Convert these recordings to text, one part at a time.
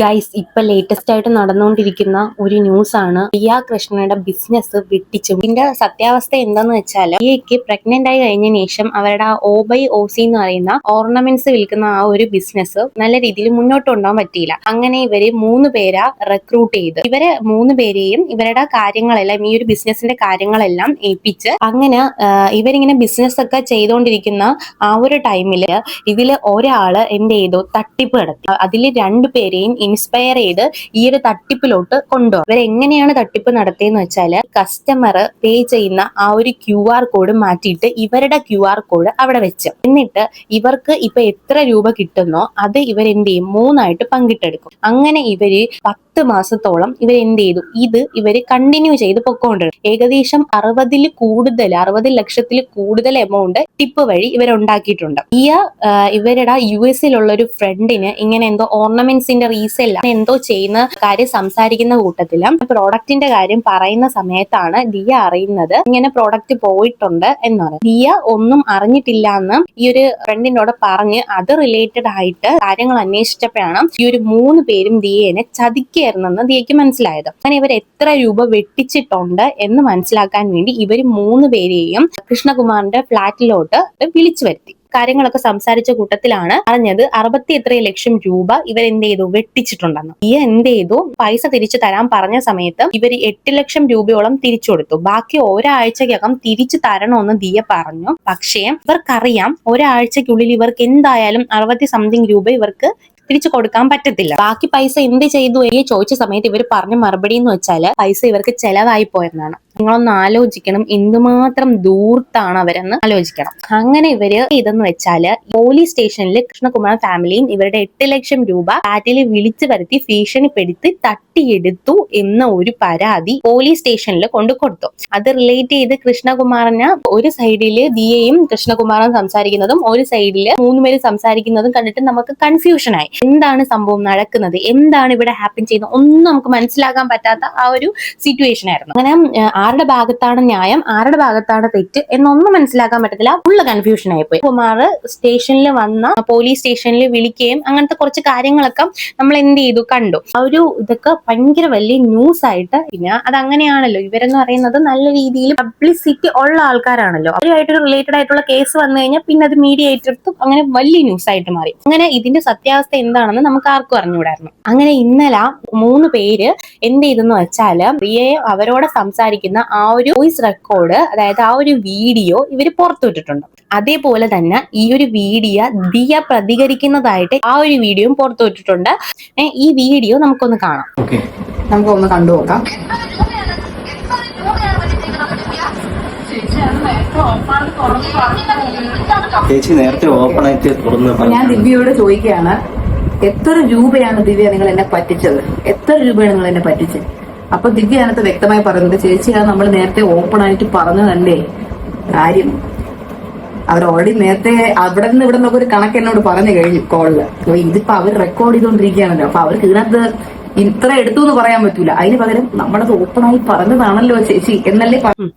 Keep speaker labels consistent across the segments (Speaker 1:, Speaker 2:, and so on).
Speaker 1: Guys ഇപ്പൊ latest ആയിട്ട് നടന്നുകൊണ്ടിരിക്കുന്ന ഒരു ന്യൂസ് ആണ്. പ്രിയ കൃഷ്ണയുടെ ബിസിനസ് വെട്ടിച്ചു. ഇതിന്റെ സത്യാവസ്ഥ എന്താന്ന് വെച്ചാൽ പ്രിയക്ക് പ്രഗ്നന്റ് ആയി കഴിഞ്ഞ ശേഷം അവരുടെ ഓ ബൈ ഒ സി എന്ന് പറയുന്ന ഓർണമെന്റ്സ് വിൽക്കുന്ന ആ ഒരു ബിസിനസ് നല്ല രീതിയിൽ മുന്നോട്ട് കൊണ്ടുപോകാൻ പറ്റിയില്ല. അങ്ങനെ ഇവർ മൂന്ന് പേരാ റെക്രൂട്ട് ചെയ്ത്. ഇവരെ മൂന്ന് പേരെയും ഇവരുടെ കാര്യങ്ങളെല്ലാം ഈ ഒരു ബിസിനസിന്റെ കാര്യങ്ങളെല്ലാം ഏൽപ്പിച്ച് അങ്ങനെ ഇവരിങ്ങനെ ബിസിനസ് ഒക്കെ ചെയ്തുകൊണ്ടിരിക്കുന്ന ആ ഒരു ടൈമിൽ ഇതിൽ ഒരാൾ എന്ത് ചെയ്തു? തട്ടിപ്പ് നടത്തി. അതിൽ അതിൽ രണ്ടുപേരെയും ഇൻസ്പയർ ചെയ്ത് ഈ ഒരു തട്ടിപ്പിലോട്ട് കൊണ്ടുപോകും ഇവരെങ്ങനെയാണ് തട്ടിപ്പ് നടത്തിയെന്ന് വെച്ചാൽ കസ്റ്റമർ പേ ചെയ്യുന്ന ആ ഒരു ക്യു ആർ കോഡ് മാറ്റിയിട്ട് ഇവരുടെ ക്യു ആർ കോഡ് അവിടെ വെച്ച്. എന്നിട്ട് ഇവർക്ക് ഇപ്പൊ എത്ര രൂപ കിട്ടുന്നോ അത് ഇവർ എന്ത് ചെയ്യും? മൂന്നായിട്ട് പങ്കിട്ടെടുക്കും. അങ്ങനെ ഇവർ പത്ത് മാസത്തോളം ഇവർ എന്ത് ചെയ്തു? ഇത് ഇവർ കണ്ടിന്യൂ ചെയ്ത് പൊക്കോണ്ടിരുന്നു. ഏകദേശം അറുപതിൽ കൂടുതൽ അറുപത് ലക്ഷത്തിൽ കൂടുതൽ എമൗണ്ട് ടിപ്പ് വഴി ഇവർ ഉണ്ടാക്കിയിട്ടുണ്ട് ആ, ഇവരുടെ യു എസിലുള്ള ഒരു ഫ്രണ്ടിന് ഇങ്ങനെ എന്തോ ഓർണമെന്റ്സിന്റെ റീസെൽ എന്തോ ചെയ്യുന്ന കാര്യം സംസാരിക്കുന്ന കൂട്ടത്തിലും പ്രോഡക്റ്റിന്റെ കാര്യം പറയുന്ന സമയത്താണ് ദിയ അറിയുന്നത്. ഇങ്ങനെ പ്രോഡക്റ്റ് പോയിട്ടുണ്ട് എന്ന് എന്നാണ് ദിയ ഒന്നും അറിഞ്ഞിട്ടില്ല എന്ന് ഈ ഒരു ഫ്രണ്ടിനോട് പറഞ്ഞ് അത് റിലേറ്റഡ് ആയിട്ട് കാര്യങ്ങൾ അന്വേഷിച്ചപ്പോഴാണ് ഈ ഒരു മൂന്ന് പേരും ദിയേനെ ചതിക്കായിരുന്നെന്ന് ദിയക്ക് മനസ്സിലായത്. അങ്ങനെ ഇവർ എത്ര രൂപ വെട്ടിച്ചിട്ടുണ്ട് എന്ന് മനസ്സിലാക്കാൻ വേണ്ടി ഇവർ മൂന്ന് പേരെയും കൃഷ്ണകുമാറിന്റെ ഫ്ലാറ്റിലോട്ട് വിളിച്ചു വരുത്തി. കാര്യങ്ങളൊക്കെ സംസാരിച്ച കൂട്ടത്തിലാണ് അറിഞ്ഞത് അറുപത്തി എത്ര ലക്ഷം രൂപ ഇവർ എന്ത് ചെയ്തു? വെട്ടിച്ചിട്ടുണ്ടെന്ന്. ഈ എന്ത് ചെയ്തു? പൈസ തിരിച്ചു തരാൻ പറഞ്ഞ സമയത്ത് ഇവർ എട്ട് ലക്ഷം രൂപയോളം തിരിച്ചു കൊടുത്തു. ബാക്കി ഒരാഴ്ചക്കകം തിരിച്ചു തരണമെന്ന് ദിയ പറഞ്ഞു. പക്ഷേ ഇവർക്കറിയാം ഒരാഴ്ചക്കുള്ളിൽ ഇവർക്ക് എന്തായാലും അറുപത്തി സംതിങ് രൂപ ഇവർക്ക് തിരിച്ചു കൊടുക്കാൻ പറ്റത്തില്ല. ബാക്കി പൈസ എന്ത് ചെയ്തു? എന്ന് ചോദിച്ച സമയത്ത് ഇവർ പറഞ്ഞ മറുപടി എന്ന് വെച്ചാൽ പൈസ ഇവർക്ക് ചെലവായി പോയെന്നാണ്. നിങ്ങളൊന്ന് ആലോചിക്കണം. എന്തുമാത്രം ദൂർത്താണ് അവരെന്ന് ആലോചിക്കണം. അങ്ങനെ ഇവർ ഇതെന്ന് വെച്ചാൽ പോലീസ് സ്റ്റേഷനിൽ കൃഷ്ണകുമാർ ഫാമിലിയും ഇവരുടെ എട്ട് ലക്ഷം രൂപ ഫ്ലാറ്റിൽ വിളിച്ചു വരുത്തി ഭീഷണിപ്പെടുത്തി തട്ടിയെടുത്തു എന്ന ഒരു പരാതി പോലീസ് സ്റ്റേഷനിൽ കൊണ്ടു കൊടുത്തു. അത് റിലേറ്റ് ചെയ്ത് കൃഷ്ണകുമാറിന് ഒരു സൈഡിൽ ദിയയും കൃഷ്ണകുമാറും സംസാരിക്കുന്നതും ഒരു സൈഡിൽ മൂന്നുപേര് സംസാരിക്കുന്നതും കണ്ടിട്ട് നമുക്ക് കൺഫ്യൂഷൻ ആയി. എന്താണ് സംഭവം നടക്കുന്നത്? എന്താണ് ഇവിടെ ഹാപ്പൻ ചെയ്യുന്നത്? ഒന്നും നമുക്ക് മനസ്സിലാക്കാൻ പറ്റാത്ത ആ ഒരു സിറ്റുവേഷൻ ആയിരുന്നു. അങ്ങനെ ആരുടെ ഭാഗത്താണ് ന്യായം ആരുടെ ഭാഗത്താണ് തെറ്റ് എന്നൊന്നും മനസ്സിലാക്കാൻ പറ്റത്തില്ല. ഫുള്ള് കൺഫ്യൂഷൻ ആയിപ്പോയി. കുമാർ സ്റ്റേഷനിൽ വന്ന പോലീസ് സ്റ്റേഷനിൽ വിളിക്കുകയും അങ്ങനത്തെ കുറച്ച് കാര്യങ്ങളൊക്കെ നമ്മൾ എന്ത് ചെയ്തു? കണ്ടു. ആ ഒരു ഇതൊക്കെ ഭയങ്കര വലിയ ന്യൂസ് ആയിട്ട് പിന്നെ അത് അങ്ങനെയാണല്ലോ ഇവരെന്ന് പറയുന്നത് നല്ല രീതിയിൽ പബ്ലിസിറ്റി ഉള്ള ആൾക്കാരാണല്ലോ. അവരുമായിട്ട് റിലേറ്റഡ് ആയിട്ടുള്ള കേസ് വന്നു കഴിഞ്ഞാൽ പിന്നെ അത് മീഡിയ ഏറ്റെടുത്തും അങ്ങനെ വലിയ ന്യൂസ് ആയിട്ട് മാറി. അങ്ങനെ ഇതിന്റെ സത്യാവസ്ഥ എന്താണെന്ന് നമുക്ക് ആർക്കും അറിഞ്ഞുകൂടായിരുന്നു. അങ്ങനെ ഇന്നലെ മൂന്ന് പേര് എന്ത് ചെയ്തെന്ന് വെച്ചാൽ റിയയെ അവരോട് സംസാരിക്കുന്ന. ആ ഒരു വോയിസ് റെക്കോർഡ് അതായത് ആ ഒരു വീഡിയോ ഇവർ പുറത്തുവിട്ടിട്ടുണ്ട്. അതേപോലെ തന്നെ ഈ ഒരു വീഡിയോ ദിയ പ്രതികരിക്കുന്നതായിട്ട് ആ ഒരു വീഡിയോയും പുറത്തുവിട്ടിട്ടുണ്ട്. ഈ വീഡിയോ നമുക്കൊന്ന് കാണാം.
Speaker 2: നമുക്കൊന്ന്
Speaker 3: നമുക്ക് കണ്ടു നോക്കാം.
Speaker 2: ചേച്ചി നേരത്തെ ഓപ്പൺ ആയിട്ട് തുറന്ന്
Speaker 3: ഞാൻ ദിവ്യയോട് ചോദിക്കുകയാണ് എത്ര രൂപയാണ് ദിവ്യ നിങ്ങൾ എന്നെ പറ്റിച്ചത്? എത്ര രൂപയാണ് നിങ്ങൾ എന്നെ പറ്റിച്ചത്? അപ്പൊ ദിവ്യ അതിനകത്ത് വ്യക്തമായി പറയുന്നത് ചേച്ചി അത് നമ്മൾ നേരത്തെ ഓപ്പൺ ആയിട്ട് പറഞ്ഞതല്ലേ? കാര്യം അവർ ഓൾറെഡി നേരത്തെ അവിടെ നിന്ന് ഇവിടെ നിന്നൊക്കെ ഒരു കണക്ക് എന്നോട് പറഞ്ഞു കഴിഞ്ഞു കോളിൽ അപ്പൊ ഇതിപ്പോ അവർ റെക്കോർഡ് ചെയ്തുകൊണ്ടിരിക്കുകയാണല്ലോ. അപ്പൊ അവർക്ക് ഇതിനകത്ത് ഇത്ര എടുത്തു എന്ന് പറയാൻ പറ്റൂല. അതിന് പകരം നമ്മളത് ഓപ്പൺ ആയി പറഞ്ഞതാണല്ലോ ചേച്ചി. എന്നല്ലേ പറ-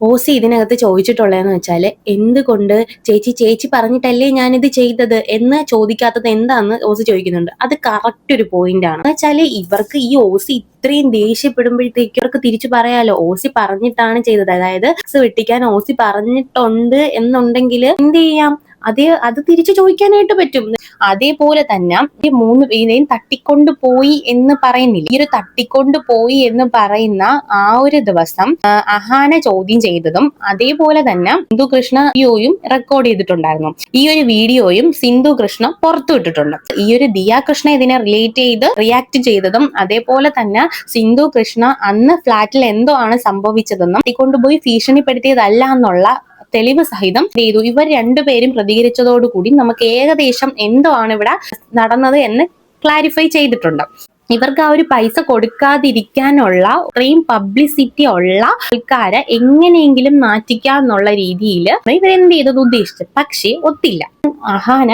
Speaker 1: ഓസി ഇതിനകത്ത് ചോദിച്ചിട്ടുള്ളതെന്ന് വെച്ചാൽ എന്തുകൊണ്ട് ചേച്ചി ചേച്ചി പറഞ്ഞിട്ടല്ലേ ഞാനിത് ചെയ്തത് എന്ന് ചോദിക്കാത്തത് എന്താന്ന് ഓസി ചോദിക്കുന്നുണ്ട്. അത് കറക്റ്റ് ഒരു പോയിന്റ് ആണ്. വെച്ചാൽ ഇവർക്ക് ഈ ഓസി ഇത്രയും ദേഷ്യപ്പെടുമ്പോഴത്തേക്ക് ഇവർക്ക് തിരിച്ചു പറയാലോ ഓസി പറഞ്ഞിട്ടാണ് ചെയ്തത്. അതായത് വെട്ടിക്കാൻ ഓസി പറഞ്ഞിട്ടുണ്ട് എന്നുണ്ടെങ്കിൽ എന്ത് ചെയ്യാം? അതേ അത് തിരിച്ചു ചോദിക്കാനായിട്ട് പറ്റും. അതേപോലെ തന്നെ ഈ മൂന്ന് പേരെയും തട്ടിക്കൊണ്ട് പോയി എന്ന് പറയുന്നില്ല. ഈ ഒരു തട്ടിക്കൊണ്ട് പോയി എന്ന് പറയുന്ന ആ ഒരു ദിവസം അഹാന ചോദ്യം ചെയ്തതും അതേപോലെ തന്നെ സിന്ധു കൃഷ്ണ വീഡിയോയും റെക്കോർഡ് ചെയ്തിട്ടുണ്ടായിരുന്നു. ഈ ഒരു വീഡിയോയും സിന്ധു കൃഷ്ണ പുറത്തുവിട്ടിട്ടുണ്ട് ഈ ഒരു ദിയ കൃഷ്ണ ഇതിനെ റിലേറ്റ് ചെയ്ത് റിയാക്ട് ചെയ്തതും അതേപോലെ തന്നെ സിന്ധു കൃഷ്ണ അന്ന് ഫ്ലാറ്റിൽ എന്തോ ആണ് സംഭവിച്ചതെന്നും കൊണ്ടുപോയി ഭീഷണിപ്പെടുത്തിയതല്ല എന്നുള്ള തെളിവ് സഹിതം ചെയ്തു? ഇവർ രണ്ടുപേരും പ്രതികരിച്ചതോടുകൂടി നമുക്ക് ഏകദേശം എന്തോ ആണ് ഇവിടെ നടന്നത് എന്ന് ക്ലാരിഫൈ ചെയ്തിട്ടുണ്ട്. ഇവർക്ക് ആ ഒരു പൈസ കൊടുക്കാതിരിക്കാനുള്ള ഇത്രയും പബ്ലിസിറ്റി ഉള്ള ആൾക്കാരെ എങ്ങനെയെങ്കിലും നാറ്റിക്കാന്നുള്ള രീതിയിൽ ഇവരെന്ത് ചെയ്തത് ഉദ്ദേശിച്ചത്? പക്ഷേ ഒത്തില്ല. അഹാന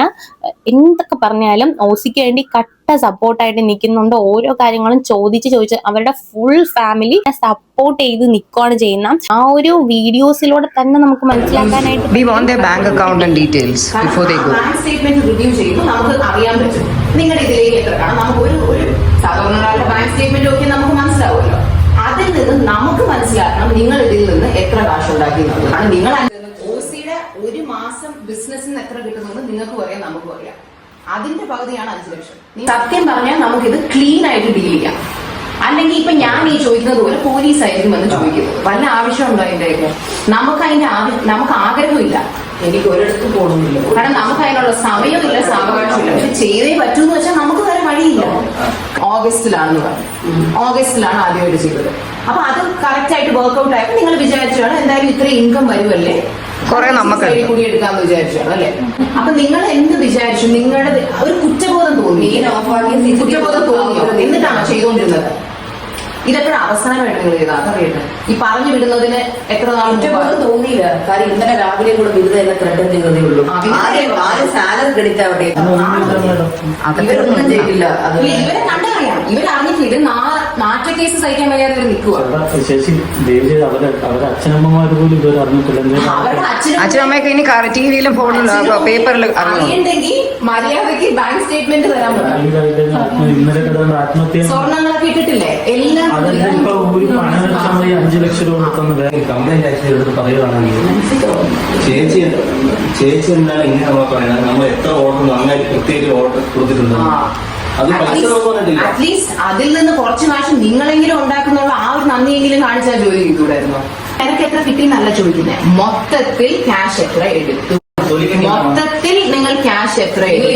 Speaker 1: എന്തൊക്കെ പറഞ്ഞാലും ഓസിക്ക് വേണ്ടി കട്ട സപ്പോർട്ടായിട്ട് നിൽക്കുന്നുണ്ട് ഓരോ കാര്യങ്ങളും ചോദിച്ച് ചോദിച്ച് അവരുടെ ഫുൾ ഫാമിലി സപ്പോർട്ട് ചെയ്ത് നിൽക്കുകയാണ് ചെയ്യുന്ന. ആ ഒരു വീഡിയോസിലൂടെ തന്നെ നമുക്ക് മനസ്സിലാക്കാനായിട്ട്
Speaker 4: they go.
Speaker 3: സ്റ്റേറ്റ്മെന്റ് റിവ്യൂ ചെയ്യുമ്പോൾ നമുക്ക് അറിയാൻ പറ്റും. നിങ്ങളുടെ ഇതിലേക്ക് എത്ര? കാണും നമുക്ക് ഒരു ഒരു സ്റ്റേറ്റ്മെന്റ് ഒക്കെ നമുക്ക് മനസ്സിലാവുമല്ലോ. അതിൽ നിന്ന് നമുക്ക് മനസ്സിലാക്കണം നിങ്ങൾ ഇതിൽ നിന്ന് എത്ര കാശ് ഉണ്ടാക്കി എന്നുള്ളതാണ് നിങ്ങൾ ഓസിയുടെ ഒരു മാസം ബിസിനസ്സിന് എത്ര കിട്ടുമെന്ന് നിങ്ങൾക്കും അറിയാം നമുക്കും അറിയാം. അതിന്റെ പകുതിയാണ് അഞ്ചു ലക്ഷം സത്യം പറഞ്ഞാൽ ഇത് ക്ലീൻ ആയിട്ട് ഡീൽ ചെയ്യാം. അല്ലെങ്കിൽ ഇപ്പൊ ഞാൻ ഈ ചോദിക്കുന്നത് പോലെ പോലീസ് ആയിരിക്കും എന്ന് ചോദിക്കുന്നത് വല്ല ആവശ്യമുണ്ടോ അതിന്റെ നമുക്ക് അതിന്റെ നമുക്ക് ആഗ്രഹമില്ല.
Speaker 2: എനിക്ക് ഒരിടത്തും പോകണമില്ല
Speaker 3: കാരണം നമുക്ക് അതിനുള്ള സമയമില്ല സാവകാശമില്ല. പക്ഷെ ചെയ്തേ പറ്റൂ എന്ന് വെച്ചാൽ നമുക്ക് വേറെ വഴിയില്ല. ഓഗസ്റ്റിലാണെന്ന് പറഞ്ഞു. ഓഗസ്റ്റിലാണ് ആദ്യമായിട്ട് ചെയ്തത്. അപ്പൊ അത് കറക്റ്റ് ആയിട്ട് വർക്ക്ഔട്ട് ആയപ്പോൾ നിങ്ങൾ വിചാരിച്ചാണ് എന്തായാലും ഇത്രയും ഇൻകം വരുമല്ലേ?
Speaker 4: കുറെ നമുക്ക്
Speaker 3: കൂടി എടുക്കാന്ന് വിചാരിച്ചു അല്ലെ? അപ്പൊ നിങ്ങൾ എന്ത് വിചാരിച്ചു? നിങ്ങളുടെ ഒരു കുറ്റബോധം തോന്നി കുറ്റബോധം തോന്നി എന്നിട്ടാണോ ചെയ്തുകൊണ്ടിരുന്നത് ഇതെപ്പോഴും അവസാനമായിട്ട് നിങ്ങൾ ചെയ്താൽ അതറിയട്ടെ. ഈ പറഞ്ഞു വിടുന്നതിന് എത്ര നാൾ
Speaker 5: കുറ്റബോധം തോന്നിയില്ല. കാര്യം ഇന്നലെ രാവിലെ കൂടെ ബിരുദം എന്നെ ക്രെഡിറ്റ് ചെയ്തതേ ഉള്ളൂ.
Speaker 3: ആരും
Speaker 5: ആദ്യം സാലറി ക്രെഡിറ്റ് ആവട്ടെ ഇവരൊന്നും ചെയ്തില്ല
Speaker 3: ഇവരെ കണ്ടറിയാം. ഇവരറിഞ്ഞിട്ടില്ല. ഇത് നാറ്റ കേസ് സഹിക്കാൻ വയ്യാതെ ഇവർ നിൽക്കുക
Speaker 4: അച്ഛനമ്മയൊക്കെ ഇനി ടിവിയിലും ഫോണിലും പേപ്പറിലും
Speaker 3: അറിയണ്ടെങ്കിൽ മര്യാദയ്ക്ക് ബാങ്ക് സ്റ്റേറ്റ്മെന്റ് തരാൻ പറ്റും
Speaker 6: ആത്മഹത്യ
Speaker 3: ഇട്ടിട്ടില്ലേ? എല്ലാം
Speaker 6: അഞ്ചു ലക്ഷം രൂപ
Speaker 2: കംപ്ലൈന്റ് ആക്ച്വലി പറയുകയാണെങ്കിൽ ചേച്ചി ചേച്ചി എന്താണ് ഇങ്ങനെ നമ്മൾ പറയുന്നത് നമ്മൾ എത്ര ഓർഡർ നന്നായി കൃത്യമായിട്ട് ഓർഡർ കൊടുത്തിട്ടുണ്ട് അത് പൈസ വന്നിട്ടില്ല
Speaker 3: അറ്റ്ലീസ്റ്റ് അതിൽ നിന്ന് കുറച്ച് കാശ് നിങ്ങളെങ്കിലും ഉണ്ടാക്കുന്നുള്ള ആ ഒരു നന്ദിയെങ്കിലും കാണിച്ചാൽ ജോലി ചെയ്തുകൂടായിരുന്നു. നിനക്ക് എത്ര കിട്ടി എന്നല്ല ചോദിക്കുന്നത് മൊത്തത്തിൽ ക്യാഷ് എത്ര എടുത്തു? മൊത്തത്തിൽ നിങ്ങൾ ക്യാഷ് എത്ര എടുത്തു.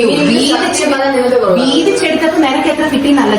Speaker 3: വീതിച്ചെടുത്തപ്പോ നിനക്ക് എത്ര കിട്ടി എന്നല്ല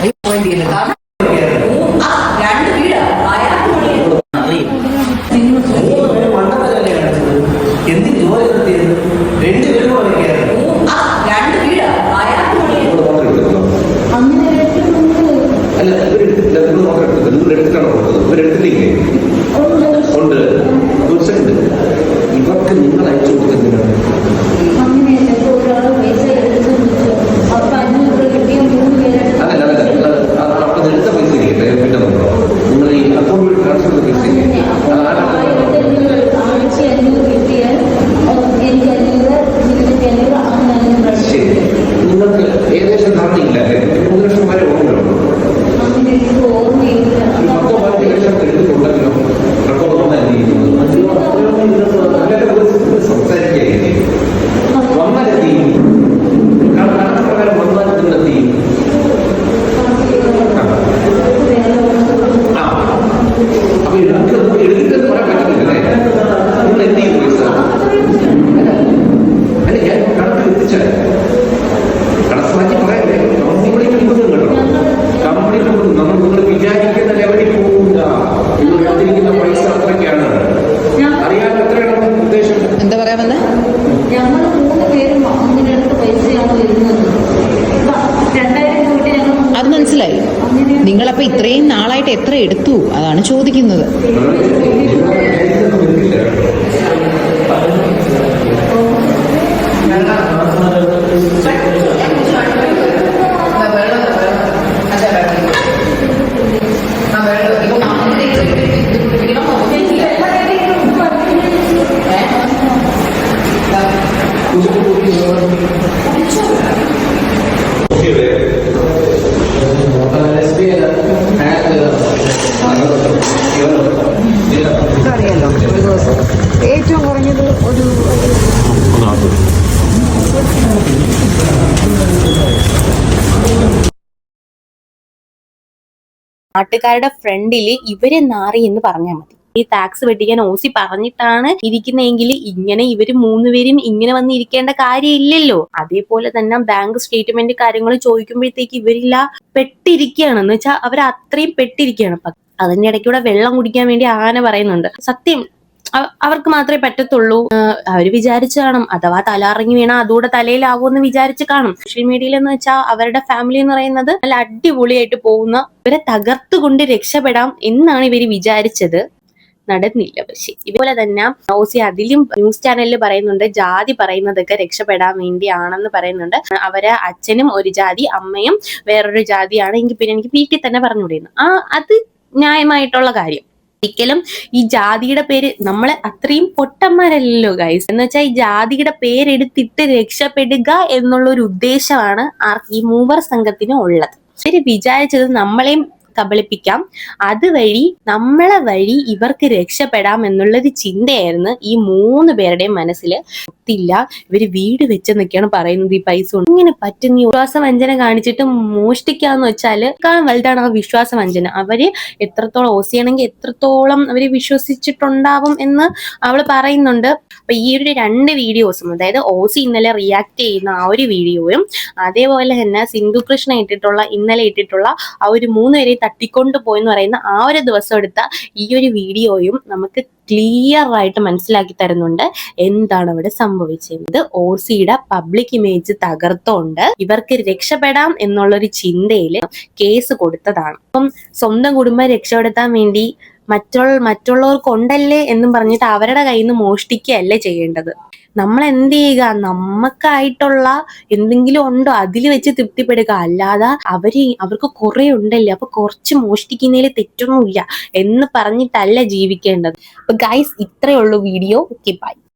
Speaker 4: ഏറ്റവും കുറഞ്ഞത് ഒരു
Speaker 1: നാട്ടുകാരുടെ ഫ്രണ്ടിൽ ഇവർ നാറി എന്ന് പറഞ്ഞാൽ മതി. ഈ ടാക്സ് വെട്ടിക്കാൻ ഓസി പറഞ്ഞിട്ടാണ് ഇരിക്കുന്നതെങ്കിൽ ഇങ്ങനെ ഇവർ മൂന്നുപേരും ഇങ്ങനെ വന്ന് ഇരിക്കേണ്ട കാര്യമില്ലല്ലോ. അതേപോലെ തന്നെ ബാങ്ക് സ്റ്റേറ്റ്മെന്റ് കാര്യങ്ങൾ ചോദിക്കുമ്പോഴത്തേക്ക് ഇവരില്ല പെട്ടിരിക്കുകയാണ്. എന്ന് വെച്ചാൽ അവർ അത്രയും പെട്ടിരിക്കുകയാണ്. അതിന്റെ ഇടയ്ക്കൂടെ വെള്ളം കുടിക്കാൻ വേണ്ടി ആന പറയുന്നുണ്ട്. സത്യം അവർക്ക് മാത്രമേ പറ്റത്തുള്ളൂ. അവർ വിചാരിച്ചു കാണും. അഥവാ തലറങ്ങി വീണാ അതുകൂടെ തലയിലാവുമെന്ന് വിചാരിച്ച് കാണും. സോഷ്യൽ മീഡിയയിൽ എന്ന് വെച്ചാൽ അവരുടെ ഫാമിലി എന്ന് പറയുന്നത് നല്ല അടിപൊളിയായിട്ട് പോകുന്ന ഇവരെ തകർത്തുകൊണ്ട് രക്ഷപ്പെടാം എന്നാണ് ഇവർ വിചാരിച്ചത്. നടന്നില്ല. പക്ഷെ ഇതുപോലെ തന്നെ ഓസി അതിലും ന്യൂസ് ചാനലിൽ പറയുന്നുണ്ട് ജാതി പറയുന്നതൊക്കെ രക്ഷപ്പെടാൻ വേണ്ടിയാണെന്ന് പറയുന്നുണ്ട്. അവരെ അച്ഛനും ഒരു ജാതി അമ്മയും വേറൊരു ജാതിയാണ്. എങ്കിൽ പിന്നെ എനിക്ക് വീട്ടിൽ തന്നെ പറഞ്ഞുകൂടിയിരുന്നു ആ അത് ന്യായമായിട്ടുള്ള കാര്യം. ഒരിക്കലും ഈ ജാതിയുടെ പേര് നമ്മളെ അത്രയും പൊട്ടന്മാരല്ലല്ലോ ഗൈസ് എന്ന് വെച്ചാൽ ഈ ജാതിയുടെ പേരെടുത്തിട്ട് രക്ഷപ്പെടുക എന്നുള്ള ഒരു ഉദ്ദേശമാണ് ആർക്ക് ഈ മൂവർ സംഘത്തിന് ഉള്ളത്. ശരി വിചാരിച്ചത് നമ്മളെയും കബളിപ്പിക്കാം. അതുവഴി നമ്മളെ വഴി ഇവർക്ക് രക്ഷപ്പെടാം എന്നുള്ളൊരു ചിന്തയായിരുന്നു ഈ മൂന്ന് പേരുടെയും മനസ്സിൽ ഒത്തില്ല ഇവർ വീട് വെച്ചെന്നൊക്കെയാണ് പറയുന്നത് ഈ പൈസ കൊണ്ട്. ഇങ്ങനെ പറ്റുന്ന ഈ വിശ്വാസവഞ്ചന കാണിച്ചിട്ട് മോഷ്ടിക്കാന്ന് വെച്ചാൽ കാലം വലുതാണ് ആ വിശ്വാസ വഞ്ചന അവർ എത്രത്തോളം ഓസിയാണെങ്കിൽ എത്രത്തോളം അവർ വിശ്വസിച്ചിട്ടുണ്ടാവും എന്ന് അവൾ പറയുന്നുണ്ട്. അപ്പൊ ഈ ഒരു രണ്ട് വീഡിയോസും അതായത് ഓസി ഇന്നലെ റിയാക്ട് ചെയ്യുന്ന ആ ഒരു വീഡിയോയും അതേപോലെ തന്നെ സിന്ധു കൃഷ്ണ ഇട്ടിട്ടുള്ള ഇന്നലെ ഇട്ടിട്ടുള്ള ആ ഒരു മൂന്ന് പേരെ തട്ടിക്കൊണ്ട് പോയെന്ന് പറയുന്ന ആ ഒരു ദിവസം എടുത്ത ഈ ഒരു വീഡിയോയും നമുക്ക് ക്ലിയർ ആയിട്ട് മനസ്സിലാക്കി തരുന്നുണ്ട്. എന്താണ് അവിടെ സംഭവിച്ചത് ഇത് ഓസിയുടെ പബ്ലിക് ഇമേജ് തകർത്തോണ്ട് ഇവർക്ക് രക്ഷപ്പെടാം എന്നുള്ളൊരു ചിന്തയിൽ കേസ് കൊടുത്തതാണ്. അപ്പം സ്വന്തം കുടുംബം രക്ഷപ്പെടുത്താൻ വേണ്ടി മറ്റുള്ള മറ്റുള്ളവർക്കുണ്ടല്ലേ എന്നും പറഞ്ഞിട്ട് അവരുടെ കയ്യിൽ നിന്ന് മോഷ്ടിക്കുകയല്ലേ ചെയ്യേണ്ടത്. നമ്മൾ എന്ത് ചെയ്യുക? നമുക്കായിട്ടുള്ള എന്തെങ്കിലും ഉണ്ടോ? അതിൽ വെച്ച് തൃപ്തിപ്പെടുക. അല്ലാതെ അവർ അവർക്ക് കുറെ ഉണ്ടല്ലേ? അപ്പൊ കുറച്ച് മോഷ്ടിക്കുന്നതിൽ തെറ്റൊന്നുമില്ല എന്ന് പറഞ്ഞിട്ടല്ല ജീവിക്കേണ്ടത്. അപ്പൊ ഗൈസ് ഇത്രയേ ഉള്ളൂ വീഡിയോ. Okay bye